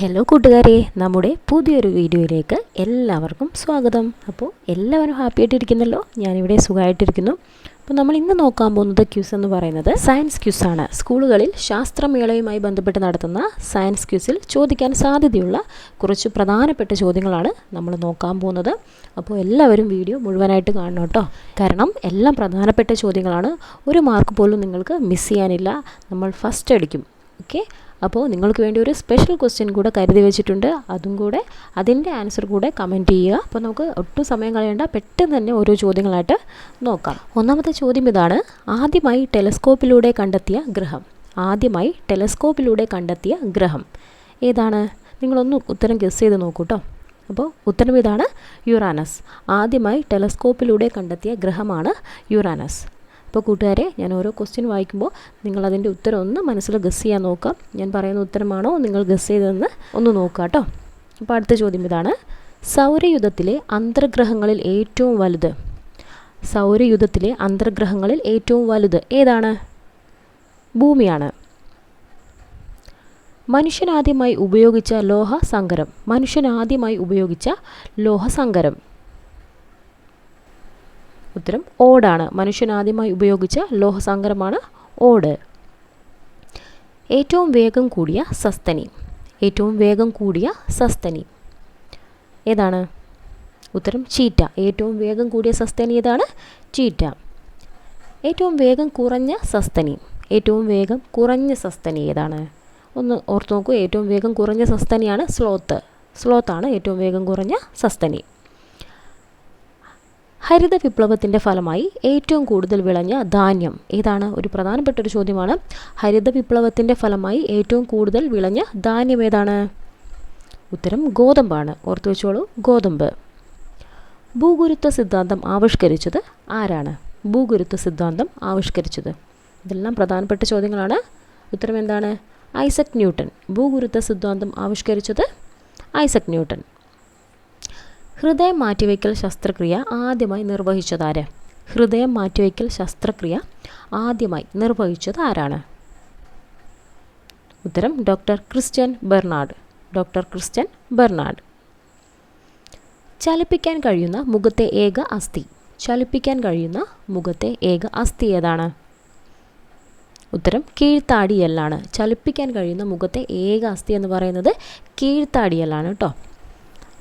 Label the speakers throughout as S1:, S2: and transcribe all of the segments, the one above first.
S1: Hello കൂട്ടുകാരെ. നമ്മുടെ പുതിയൊരു വീഡിയോയിലേക്ക് എല്ലാവർക്കും സ്വാഗതം. അപ്പോൾ എല്ലാവരും ഹാപ്പി ആയിട്ടിരിക്കുന്നല്ലോ? ഞാനിവിടെ സുഖമായിട്ടിരിക്കുന്നു. അപ്പോൾ നമ്മൾ ഇന്ന് നോക്കാൻ പോകുന്നത് ക്യൂസ് എന്ന് പറയുന്നത് സയൻസ് ക്യൂസ് ആണ്. സ്കൂളുകളിൽ ശാസ്ത്രമേളയുമായി ബന്ധപ്പെട്ട് നടത്തുന്ന സയൻസ് ക്യൂസിൽ ചോദിക്കാൻ സാധ്യതയുള്ള കുറച്ച് പ്രധാനപ്പെട്ട ചോദ്യങ്ങളാണ് നമ്മൾ നോക്കാൻ പോകുന്നത്. അപ്പോൾ എല്ലാവരും വീഡിയോ മുഴുവനായിട്ട് കാണണം കേട്ടോ. കാരണം എല്ലാം പ്രധാനപ്പെട്ട ചോദ്യങ്ങളാണ്. ഒരു മാർക്ക് പോലും നിങ്ങൾക്ക് മിസ് ചെയ്യാനില്ല. നമ്മൾ ഫസ്റ്റ് അടിക്കും. ഓക്കെ അപ്പോൾ നിങ്ങൾക്ക് വേണ്ടി ഒരു സ്പെഷ്യൽ ക്വസ്റ്റ്യൻ കൂടെ കരുതി വെച്ചിട്ടുണ്ട്. അതും കൂടെ അതിന്റെ ആൻസർ കൂടെ കമന്റ് ചെയ്യുക. അപ്പോൾ നമുക്ക് ഒട്ടും സമയം കളയേണ്ട. പെട്ടെന്ന് തന്നെ ഓരോ ചോദ്യങ്ങളായിട്ട് നോക്കാം. ഒന്നാമത്തെ ചോദ്യം ഇതാണ്. ആദ്യമായി ടെലസ്കോപ്പിലൂടെ കണ്ടെത്തിയ ഗ്രഹം. ആദ്യമായി ടെലസ്കോപ്പിലൂടെ കണ്ടെത്തിയ ഗ്രഹം. ഏതാണ്? നിങ്ങളൊന്ന് ഉത്തരം ഗസ് ചെയ്ത് നോക്കൂ കേട്ടോ അപ്പോൾ ഉത്തരം ഇതാണ് യുറാനസ് ആദ്യമായി ടെലസ്കോപ്പിലൂടെ കണ്ടെത്തിയ ഗ്രഹമാണ് യുറാനസ് അപ്പോൾ കൂട്ടുകാരെ ഞാൻ ഓരോ ക്വസ്റ്റ്യൻ വായിക്കുമ്പോൾ നിങ്ങൾ അതിന്റെ ഉത്തരം ഒന്ന് മനസ്സിൽ ഗസ് ചെയ്യാൻ നോക്കാം. ഞാൻ പറയുന്ന ഉത്തരമാണോ നിങ്ങൾ ഗസ് ചെയ്തതെന്ന് ഒന്ന് നോക്കുക കേട്ടോ. അപ്പോൾ അടുത്ത ചോദ്യം ഇതാണ്. സൗരയുധത്തിലെ അന്തർഗ്രഹങ്ങളിൽ ഏറ്റവും വലുത്. സൗരയുധത്തിലെ അന്തർഗ്രഹങ്ങളിൽ ഏറ്റവും വലുത് ഏതാണ്? ഭൂമിയാണ്. മനുഷ്യനാദ്യമായി ഉപയോഗിച്ച ലോഹ സങ്കരം. മനുഷ്യനാദ്യമായി ഉപയോഗിച്ച ലോഹ സങ്കരം. ഉത്തരം ഓടാണ്. മനുഷ്യൻ ആദ്യമായി ഉപയോഗിച്ച ലോഹസങ്കരമാണ് ഓട്. ഏറ്റവും വേഗം കൂടിയ സസ്തനി. ഏറ്റവും വേഗം കൂടിയ സസ്തനി. ഏതാണ്? ഉത്തരം ചീറ്റ. ഏറ്റവും വേഗം കൂടിയ സസ്തനി ഏതാണ്? ചീറ്റ. ഏറ്റവും വേഗം കുറഞ്ഞ സസ്തനി. ഏറ്റവും വേഗം കുറഞ്ഞ സസ്തനി ഏതാണ്? ഒന്ന് ഓർത്ത് നോക്കൂ. ഏറ്റവും വേഗം കുറഞ്ഞ സസ്തനിയാണ് സ്ലോത്ത്. സ്ലോത്താണ് ഏറ്റവും വേഗം കുറഞ്ഞ സസ്തനി. ഹരിത വിപ്ലവത്തിന്റെ ഫലമായി ഏറ്റവും കൂടുതൽ വിളഞ്ഞ ധാന്യം. ഏതാണ്? ഒരു പ്രധാനപ്പെട്ട ഒരു ചോദ്യമാണ്. ഹരിത വിപ്ലവത്തിന്റെ ഫലമായി ഏറ്റവും കൂടുതൽ വിളഞ്ഞ ധാന്യം ഏതാണ്? ഉത്തരം ഗോതമ്പാണ്. ഓർത്തു വെച്ചോളൂ ഗോതമ്പ്. ഭൂഗുരുത്വ സിദ്ധാന്തം ആവിഷ്കരിച്ചത് ആരാണ്? ഭൂഗുരുത്വ സിദ്ധാന്തം ആവിഷ്കരിച്ചത്. ഇതെല്ലാം പ്രധാനപ്പെട്ട ചോദ്യങ്ങളാണ്. ഉത്തരം എന്താണ്? ഐസക് ന്യൂട്ടൺ ഭൂഗുരുത്വ സിദ്ധാന്തം ആവിഷ്കരിച്ചത് ഐസക് ന്യൂട്ടൺ ഹൃദയം മാറ്റിവയ്ക്കൽ ശസ്ത്രക്രിയ ആദ്യമായി നിർവഹിച്ചത് ആര്? ഹൃദയം മാറ്റിവയ്ക്കൽ ശസ്ത്രക്രിയ ആദ്യമായി നിർവഹിച്ചത് ആരാണ്? ഉത്തരം doctor Christian Bernard. Doctor Christian Bernard. ചലിപ്പിക്കാൻ കഴിയുന്ന മുഖത്തെ ഏക അസ്ഥി. ചലിപ്പിക്കാൻ കഴിയുന്ന മുഖത്തെ ഏക അസ്ഥി ഏതാണ്? ഉത്തരം കീഴ്ത്താടിയല്ലാണ്. ചലിപ്പിക്കാൻ കഴിയുന്ന മുഖത്തെ ഏക അസ്ഥി എന്ന് പറയുന്നത് കീഴ്ത്താടിയല്ലാണ് കേട്ടോ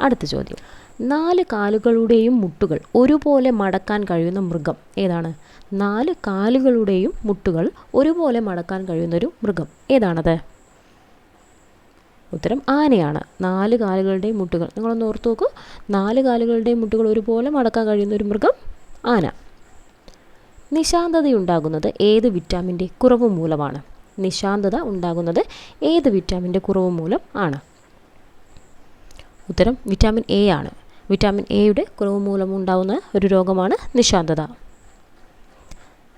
S1: അടുത്ത ചോദ്യം. നാല് കാലുകളുടെയും മുട്ടുകൾ ഒരുപോലെ മടക്കാൻ കഴിയുന്ന മൃഗം. ഏതാണ്? നാല് കാലുകളുടെയും മുട്ടുകൾ ഒരുപോലെ മടക്കാൻ കഴിയുന്നൊരു മൃഗം. ഏതാണത്? ഉത്തരം ആനയാണ്. നാല് കാലുകളുടെയും മുട്ടുകൾ. നിങ്ങളൊന്ന് ഓർത്ത് നോക്കൂ. നാല് കാലുകളുടെയും മുട്ടുകൾ ഒരുപോലെ മടക്കാൻ കഴിയുന്ന ഒരു മൃഗം ആന. നിശാന്തതയുണ്ടാകുന്നത് ഏത് വിറ്റാമിന്റെ കുറവ് മൂലമാണ്? നിശാന്തത ഉണ്ടാകുന്നത് ഏത് വിറ്റാമിന്റെ കുറവ് മൂലം ആണ്? ഉത്തരം വിറ്റാമിൻ എ ആണ്. വിറ്റാമിൻ എയുടെ കുറവ് മൂലം ഉണ്ടാകുന്ന ഒരു രോഗമാണ് നിശാന്തത.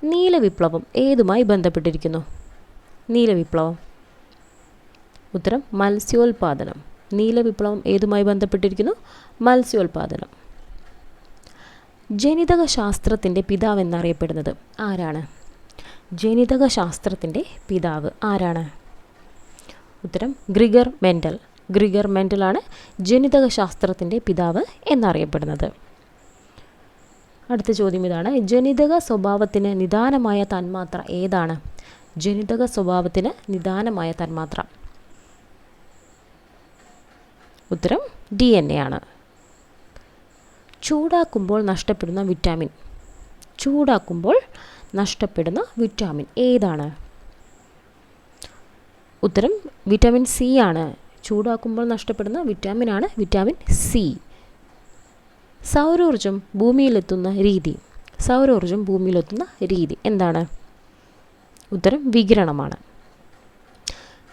S1: നീലവിപ്ലവം ഏതുമായി ബന്ധപ്പെട്ടിരിക്കുന്നു? നീലവിപ്ലവം. ഉത്തരം മത്സ്യോൽപാദനം. നീലവിപ്ലവം ഏതുമായി ബന്ധപ്പെട്ടിരിക്കുന്നു? മത്സ്യോൽപാദനം. ജനിതക ശാസ്ത്രത്തിന്റെ പിതാവ് എന്നറിയപ്പെടുന്നത് ആരാണ്? ജനിതക ശാസ്ത്രത്തിന്റെ പിതാവ് ആരാണ്? ഉത്തരം ഗ്രിഗർ മെൻഡൽ. ഗ്രിഗർ മെൻഡലാണ് ജനിതക ശാസ്ത്രത്തിന്റെ പിതാവ് എന്നറിയപ്പെടുന്നത്. അടുത്ത ചോദ്യം ഇതാണ്. ജനിതക സ്വഭാവത്തിന് നിദാനമായ തന്മാത്ര ഏതാണ്? ജനിതക സ്വഭാവത്തിന് നിദാനമായ തന്മാത്ര. ഉത്തരം ഡി എൻ എ ആണ്. ചൂടാക്കുമ്പോൾ നഷ്ടപ്പെടുന്ന വിറ്റാമിൻ. ചൂടാക്കുമ്പോൾ നഷ്ടപ്പെടുന്ന വിറ്റാമിൻ ഏതാണ്? ഉത്തരം വിറ്റാമിൻ സി ആണ്. ചൂടാക്കുമ്പോൾ നഷ്ടപ്പെടുന്ന വിറ്റാമിൻ ആണ് വിറ്റാമിൻ സി. സൗരോർജം ഭൂമിയിലെത്തുന്ന രീതി. സൗരോർജം ഭൂമിയിലെത്തുന്ന രീതി എന്താണ്? ഉത്തരം വികിരണമാണ്.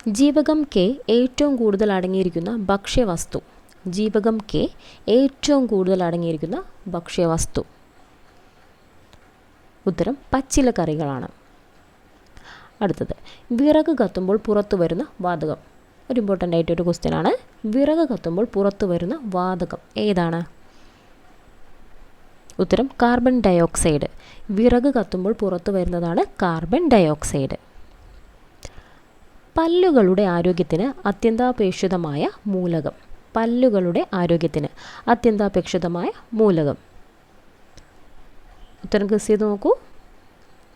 S1: ജീവകം കെ ഏറ്റവും കൂടുതൽ അടങ്ങിയിരിക്കുന്ന ഭക്ഷ്യവസ്തു. ജീവകം കെ ഏറ്റവും കൂടുതൽ അടങ്ങിയിരിക്കുന്ന ഭക്ഷ്യവസ്തു. ഉത്തരം പച്ചിലക്കറികളാണ്. അടുത്തത് വിറക് കത്തുമ്പോൾ പുറത്തു വരുന്ന വാതകം. ഒരു ഇമ്പോർട്ടന്റ് ക്വസ്റ്റ്യൻ ആണ്. വിറക് കത്തുമ്പോൾ പുറത്തു വരുന്ന വാതകം ഏതാണ്? ഉത്തരം കാർബൺ ഡയോക്സൈഡ് വിറക് കത്തുമ്പോൾ പുറത്തു വരുന്നതാണ് കാർബൺ ഡയോക്സൈഡ് പല്ലുകളുടെ ആരോഗ്യത്തിന് അത്യന്താപേക്ഷിതമായ മൂലകം. പല്ലുകളുടെ ആരോഗ്യത്തിന് അത്യന്താപേക്ഷിതമായ മൂലകം. ഉത്തരം ഗസ് ചെയ്ത് നോക്കൂ.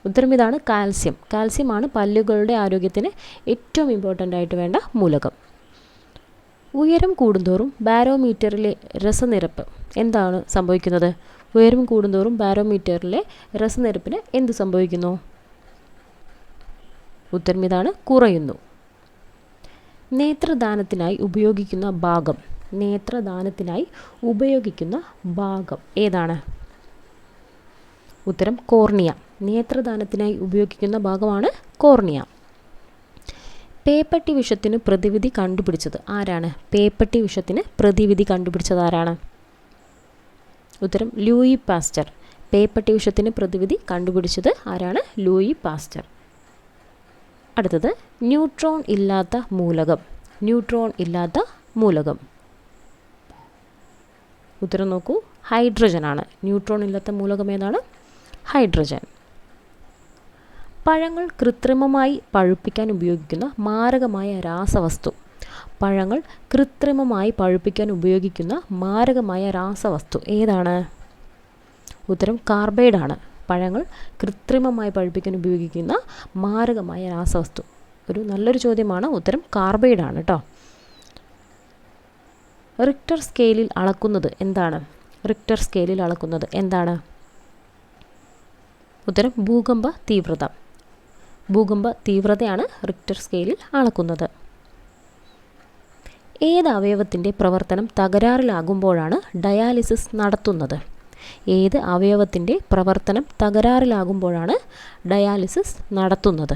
S1: ഉത്തരം ഇതാണ് കാൽസ്യം. കാൽസ്യമാണ് പല്ലുകളുടെ ആരോഗ്യത്തിന് ഏറ്റവും ഇമ്പോർട്ടന്റ് ആയിട്ട് വേണ്ട മൂലകം. ഉയരം കൂടുന്തോറും ബാരോമീറ്ററിലെ രസനിരപ്പ് എന്താണ് സംഭവിക്കുന്നത്? ഉയരം കൂടുന്തോറും ബാരോമീറ്ററിലെ രസനിരപ്പിന് എന്ത് സംഭവിക്കുന്നു? ഉത്തരം ഇതാണ് കുറയുന്നു. നേത്രദാനത്തിനായി ഉപയോഗിക്കുന്ന ഭാഗം. നേത്രദാനത്തിനായി ഉപയോഗിക്കുന്ന ഭാഗം ഏതാണ്? ഉത്തരം കോർണിയ. നേത്രദാനത്തിനായി ഉപയോഗിക്കുന്ന ഭാഗമാണ് കോർണിയ. പേപ്പട്ടി വിഷത്തിന് പ്രതിവിധി കണ്ടുപിടിച്ചത് ആരാണ്? പേപ്പട്ടി വിഷത്തിന് പ്രതിവിധി കണ്ടുപിടിച്ചത് ആരാണ്? ഉത്തരം ലൂയി പാസ്റ്റർ. പേപ്പട്ടി വിഷത്തിന് പ്രതിവിധി കണ്ടുപിടിച്ചത് ആരാണ്? Louis pastor. അടുത്തത് ന്യൂട്രോൺ ഇല്ലാത്ത മൂലകം. ന്യൂട്രോൺ ഇല്ലാത്ത മൂലകം. ഉത്തരം നോക്കൂ ഹൈഡ്രജൻ ആണ് ന്യൂട്രോൺ ഇല്ലാത്ത മൂലകം ഏതാണ്? ഹൈഡ്രജൻ. പഴങ്ങൾ കൃത്രിമമായി പഴുപ്പിക്കാൻ ഉപയോഗിക്കുന്ന മാരകമായ രാസവസ്തു. പഴങ്ങൾ കൃത്രിമമായി പഴുപ്പിക്കാൻ ഉപയോഗിക്കുന്ന മാരകമായ രാസവസ്തു ഏതാണ്? ഉത്തരം കാർബൈഡാണ്. പഴങ്ങൾ കൃത്രിമമായി പഴുപ്പിക്കാൻ ഉപയോഗിക്കുന്ന മാരകമായ രാസവസ്തു. ഒരു നല്ലൊരു ചോദ്യമാണ് ഉത്തരം കാർബൈഡാണ് കേട്ടോ റിക്ടർ സ്കെയിലിൽ അളക്കുന്നത് എന്താണ്? റിക്ടർ സ്കെയിലിൽ അളക്കുന്നത് എന്താണ്? ഉത്തരം ഭൂകമ്പ തീവ്രത. ഭൂകമ്പ തീവ്രതയാണ് റിക്ടർ സ്കെയിലിൽ അളക്കുന്നത്. ഏത് അവയവത്തിന്റെ പ്രവർത്തനം തകരാറിലാകുമ്പോഴാണ് ഡയാലിസിസ് നടത്തുന്നത്? ഏത് അവയവത്തിന്റെ പ്രവർത്തനം തകരാറിലാകുമ്പോഴാണ് ഡയാലിസിസ് നടത്തുന്നത്?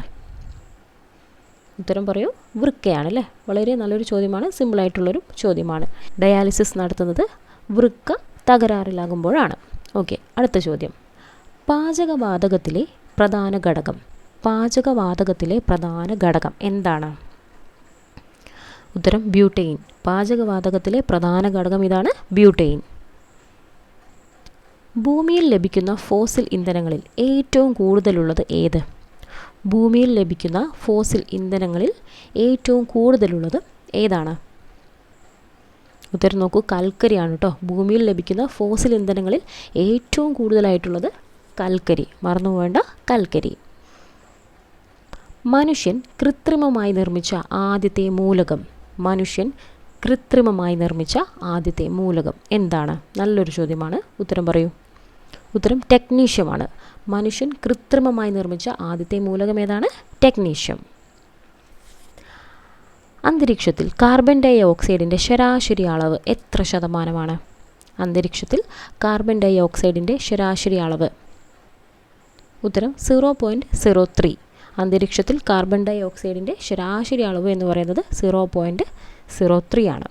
S1: ഉത്തരം പറയൂ. വൃക്കയാണ് അല്ലേ വളരെ നല്ലൊരു ചോദ്യമാണ്. സിമ്പിളായിട്ടുള്ളൊരു ചോദ്യമാണ്. ഡയാലിസിസ് നടത്തുന്നത് വൃക്ക തകരാറിലാകുമ്പോഴാണ്. ഓക്കെ അടുത്ത ചോദ്യം. പാചകവാതകത്തിലെ പ്രധാന ഘടകം. പാചകവാതകത്തിലെ പ്രധാന ഘടകം എന്താണ്? ഉത്തരം ബ്യൂട്ടെയിൻ പാചകവാതകത്തിലെ പ്രധാന ഘടകം ഇതാണ് ബ്യൂട്ടെയിൻ ഭൂമിയിൽ ലഭിക്കുന്ന ഫോസിൽ ഇന്ധനങ്ങളിൽ ഏറ്റവും കൂടുതലുള്ളത് ഏത്? ഭൂമിയിൽ ലഭിക്കുന്ന ഫോസിൽ ഇന്ധനങ്ങളിൽ ഏറ്റവും കൂടുതലുള്ളത് ഏതാണ്? ഉത്തരം നോക്കൂ കൽക്കരിയാണ് കേട്ടോ ഭൂമിയിൽ ലഭിക്കുന്ന ഫോസിൽ ഇന്ധനങ്ങളിൽ ഏറ്റവും കൂടുതലായിട്ടുള്ളത് കൽക്കരി. മറന്നു പോകേണ്ട കൽക്കരി. മനുഷ്യൻ കൃത്രിമമായി നിർമ്മിച്ച ആദ്യത്തെ മൂലകം. മനുഷ്യൻ കൃത്രിമമായി നിർമ്മിച്ച ആദ്യത്തെ മൂലകം. എന്താണ്? നല്ലൊരു ചോദ്യമാണ്. ഉത്തരം പറയൂ. ഉത്തരം ടെക്നീഷ്യമാണ്. മനുഷ്യൻ കൃത്രിമമായി നിർമ്മിച്ച ആദ്യത്തെ മൂലകം ഏതാണ്? ടെക്നീഷ്യം. അന്തരീക്ഷത്തിൽ കാർബൺ ഡൈ ഓക്സൈഡിന്റെ ശരാശരി അളവ് എത്ര ശതമാനമാണ്? അന്തരീക്ഷത്തിൽ കാർബൺ ഡൈ ഓക്സൈഡിന്റെ ശരാശരി അളവ്. ഉത്തരം സീറോ പോയിന്റ് സീറോ ത്രീ. അന്തരീക്ഷത്തിൽ കാർബൺ ഡൈ ഓക്സൈഡിന്റെ ശരാശരി അളവ് എന്ന് പറയുന്നത് സീറോ പോയിന്റ് സീറോ ത്രീ ആണ്.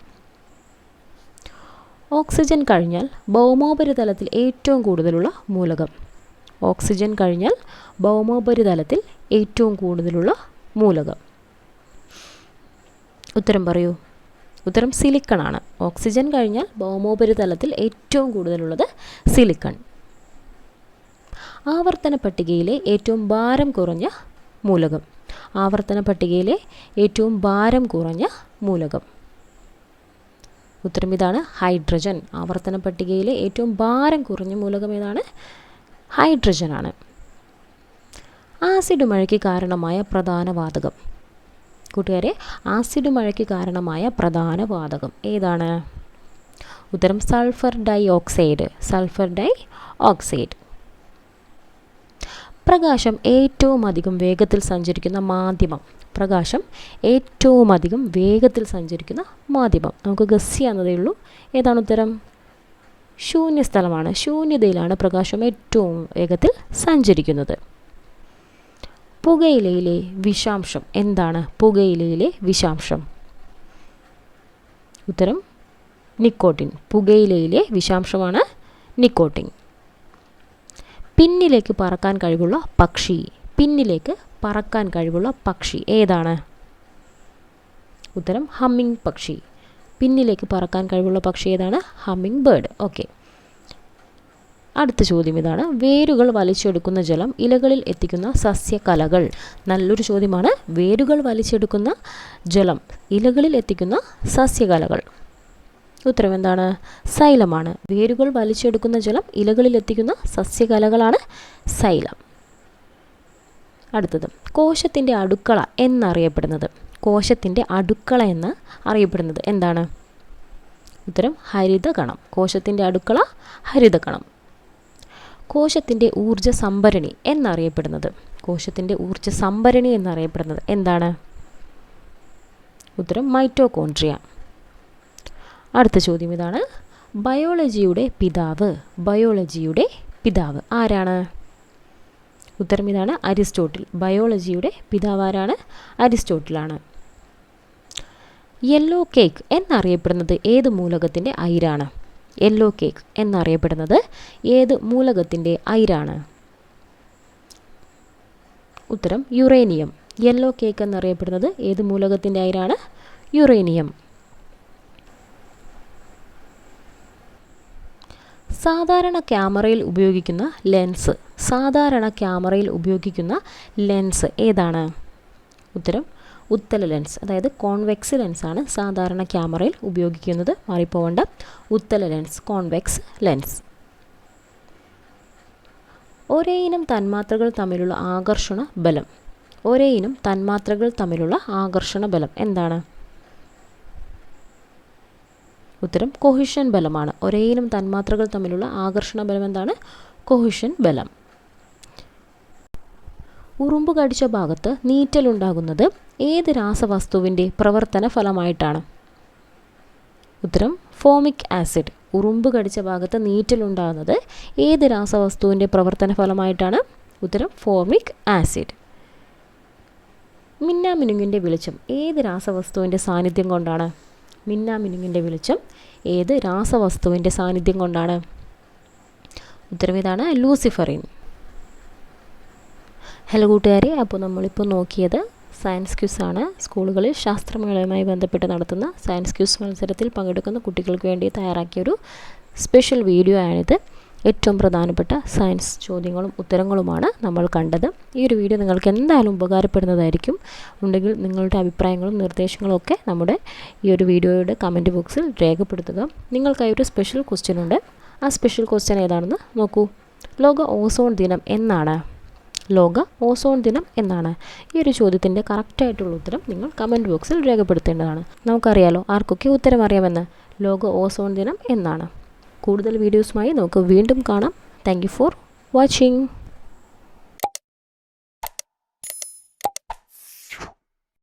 S1: ഓക്സിജൻ കഴിഞ്ഞാൽ ഭൗമോപരിതലത്തിൽ ഏറ്റവും കൂടുതലുള്ള മൂലകം. ഓക്സിജൻ കഴിഞ്ഞാൽ ഭൗമോപരിതലത്തിൽ ഏറ്റവും കൂടുതലുള്ള മൂലകം. ഉത്തരം പറയൂ. ഉത്തരം സിലിക്കൺ ആണ്. ഓക്സിജൻ കഴിഞ്ഞാൽ ഭൗമോപരിതലത്തിൽ ഏറ്റവും കൂടുതലുള്ളത് സിലിക്കൺ ആവർത്തന പട്ടികയിലെ ഏറ്റവും ഭാരം കുറഞ്ഞ മൂലകം. ആവർത്തന പട്ടികയിലെ ഏറ്റവും ഭാരം കുറഞ്ഞ മൂലകം. ഉത്തരം ഇതാണ് ഹൈഡ്രജൻ. ആവർത്തന പട്ടികയിലെ ഏറ്റവും ഭാരം കുറഞ്ഞ മൂലകം ഏതാണ്? ഹൈഡ്രജൻ ആണ് ആസിഡ് മഴയ്ക്ക് കാരണമായ പ്രധാന വാതകം. കൂട്ടുകാരെ ആസിഡ് മഴയ്ക്ക് കാരണമായ പ്രധാന വാതകം ഏതാണ്? ഉത്തരം sulphur dye oxide. Sulphur dioxide. പ്രകാശം ഏറ്റവും അധികം വേഗത്തിൽ സഞ്ചരിക്കുന്ന മാധ്യമം. പ്രകാശം ഏറ്റവും അധികം വേഗത്തിൽ സഞ്ചരിക്കുന്ന മാധ്യമം. നമുക്ക് ഗസ് ചെയ്യാവുന്നതേ ഉള്ളൂ. ഏതാണ് ഉത്തരം? ശൂന്യസ്ഥലമാണ്. ശൂന്യതയിലാണ് പ്രകാശം ഏറ്റവും വേഗത്തിൽ സഞ്ചരിക്കുന്നത്. പുകയിലയിലെ വിഷാംശം. എന്താണ് പുകയിലയിലെ വിഷാംശം? ഉത്തരം നിക്കോട്ടിൻ. പുകയിലയിലെ വിഷാംശമാണ് നിക്കോട്ടിൻ. പിന്നിലേക്ക് പറക്കാൻ കഴിവുള്ള പക്ഷി. പിന്നിലേക്ക് പറക്കാൻ കഴിവുള്ള പക്ഷി. ഏതാണ്? ഉത്തരം ഹമ്മിങ് പക്ഷി. പിന്നിലേക്ക് പറക്കാൻ കഴിവുള്ള പക്ഷി ഏതാണ്? Hummingbird. ഓക്കെ. അടുത്ത ചോദ്യം ഇതാണ്. വേരുകൾ വലിച്ചെടുക്കുന്ന ജലം ഇലകളിൽ എത്തിക്കുന്ന സസ്യകലകൾ. നല്ലൊരു ചോദ്യമാണ്. വേരുകൾ വലിച്ചെടുക്കുന്ന ജലം ഇലകളിൽ എത്തിക്കുന്ന സസ്യകലകൾ. ഉത്തരം എന്താണ് സൈലമാണ്. വേരുകൾ വലിച്ചെടുക്കുന്ന ജലം ഇലകളിൽ എത്തിക്കുന്ന സസ്യകലകളാണ് സൈലം. അടുത്തത് കോശത്തിന്റെ അടുക്കള എന്നറിയപ്പെടുന്നത്. കോശത്തിന്റെ അടുക്കള എന്ന് അറിയപ്പെടുന്നത് എന്താണ്? ഉത്തരം ഹരിതകണം. കോശത്തിന്റെ അടുക്കള ഹരിതകണം. കോശത്തിന്റെ ഊർജ സംഭരണി എന്നറിയപ്പെടുന്നത്. കോശത്തിന്റെ ഊർജ സംഭരണി എന്നറിയപ്പെടുന്നത് എന്താണ്? ഉത്തരം മൈറ്റോകോൺട്രിയ അടുത്ത ചോദ്യം ഇതാണ്. ബയോളജിയുടെ പിതാവ്. ബയോളജിയുടെ പിതാവ് ആരാണ്? ഉത്തരം ഇതാണ് അരിസ്റ്റോട്ടിൽ. ബയോളജിയുടെ പിതാവ് ആരാണ്? അരിസ്റ്റോട്ടിലാണ്. യെല്ലോ കേക്ക് എന്നറിയപ്പെടുന്നത് ഏത് മൂലകത്തിന്റെ അയിരാണ്? യെല്ലോ കേക്ക് എന്നറിയപ്പെടുന്നത് ഏത് മൂലകത്തിന്റെ അയിരാണ്? ഉത്തരം യുറേനിയം. യെല്ലോ കേക്ക് എന്നറിയപ്പെടുന്നത് ഏത് മൂലകത്തിന്റെ അയിരാണ്? യുറേനിയം. സാധാരണ ക്യാമറയിൽ ഉപയോഗിക്കുന്ന ലെൻസ് സാധാരണ ക്യാമറയിൽ ഉപയോഗിക്കുന്ന ലെൻസ് ഏതാണ്? ഉത്തരം ഉത്തല ലെൻസ് അതായത് കോൺവെക്സ് ലെൻസാണ് സാധാരണ ക്യാമറയിൽ ഉപയോഗിക്കുന്നത്. മാറിപ്പോവേണ്ട. ഉത്തല ലെൻസ് കോൺവെക്സ് ലെൻസ്. ഒരേ ഇനം തന്മാത്രകൾ തമ്മിലുള്ള ആകർഷണ ബലം. ഒരേ ഇനം തന്മാത്രകൾ തമ്മിലുള്ള ആകർഷണ ബലം എന്താണ്? ഉത്തരം കൊഹിഷൻ ബലമാണ്. ഒരേ ഇനം തന്മാത്രകൾ തമ്മിലുള്ള ആകർഷണ ബലം എന്താണ്? കൊഹിഷൻ ബലം. ഉറുമ്പ് കടിച്ച ഭാഗത്ത് നീറ്റലുണ്ടാകുന്നത് ഏത് രാസവസ്തുവിന്റെ പ്രവർത്തന ഫലമായിട്ടാണ്? ഉത്തരം ഫോമിക് ആസിഡ്. ഉറുമ്പ് കടിച്ച ഭാഗത്ത് നീറ്റലുണ്ടാകുന്നത് ഏത് രാസവസ്തുവിന്റെ പ്രവർത്തന ഫലമായിട്ടാണ്? ഉത്തരം ഫോമിക് ആസിഡ്. മിന്നാമിനുങ്ങിന്റെ വെളിച്ചം ഏത് രാസവസ്തുവിന്റെ സാന്നിധ്യം കൊണ്ടാണ്? മിന്നാമിനുങ്ങിന്റെ വെളിച്ചം ഏത് രാസവസ്തുവിന്റെ സാന്നിധ്യം കൊണ്ടാണ്? ഉത്തരം ഇതാണ് ലൂസിഫറിൻ. ഹലോ കൂട്ടുകാരെ അപ്പോൾ നമ്മളിപ്പോൾ നോക്കിയത് സയൻസ് ക്യൂസ് ആണ്. സ്കൂളുകളിൽ ശാസ്ത്രമേളയുമായി ബന്ധപ്പെട്ട് നടത്തുന്ന സയൻസ് ക്യൂസ് മത്സരത്തിൽ പങ്കെടുക്കുന്ന കുട്ടികൾക്ക് വേണ്ടി തയ്യാറാക്കിയ ഒരു സ്പെഷ്യൽ വീഡിയോ ആണിത്. ഏറ്റവും പ്രധാനപ്പെട്ട സയൻസ് ചോദ്യങ്ങളും ഉത്തരങ്ങളുമാണ് നമ്മൾ കണ്ടത്. ഈ ഒരു വീഡിയോ നിങ്ങൾക്ക് എന്തായാലും ഉപകാരപ്പെടുന്നതായിരിക്കും. ഉണ്ടെങ്കിൽ നിങ്ങളുടെ അഭിപ്രായങ്ങളും നിർദ്ദേശങ്ങളും ഒക്കെ നമ്മുടെ ഈ ഒരു വീഡിയോയുടെ കമന്റ് ബോക്സിൽ രേഖപ്പെടുത്തുക. നിങ്ങൾക്കായി ഒരു സ്പെഷ്യൽ ക്വസ്റ്റ്യൻ ഉണ്ട്. ആ സ്പെഷ്യൽ ക്വസ്റ്റ്യൻ ഏതാണെന്ന് നോക്കൂ. ലോക ഓസോൺ ദിനം എന്നാണ്. ലോക ഓസോൺ ദിനം എന്നാണ്. ഈ ഒരു ചോദ്യത്തിന്റെ കറക്റ്റായിട്ടുള്ള ഉത്തരം നിങ്ങൾ കമന്റ് ബോക്സിൽ രേഖപ്പെടുത്തേണ്ടതാണ്. നമുക്കറിയാലോ ആർക്കൊക്കെ ഉത്തരം അറിയാമെന്ന് ലോക ഓസോൺ ദിനം എന്നാണ്. കൂടുതൽ വീഡിയോസുമായി നമുക്ക് വീണ്ടും കാണാം. Thank for watching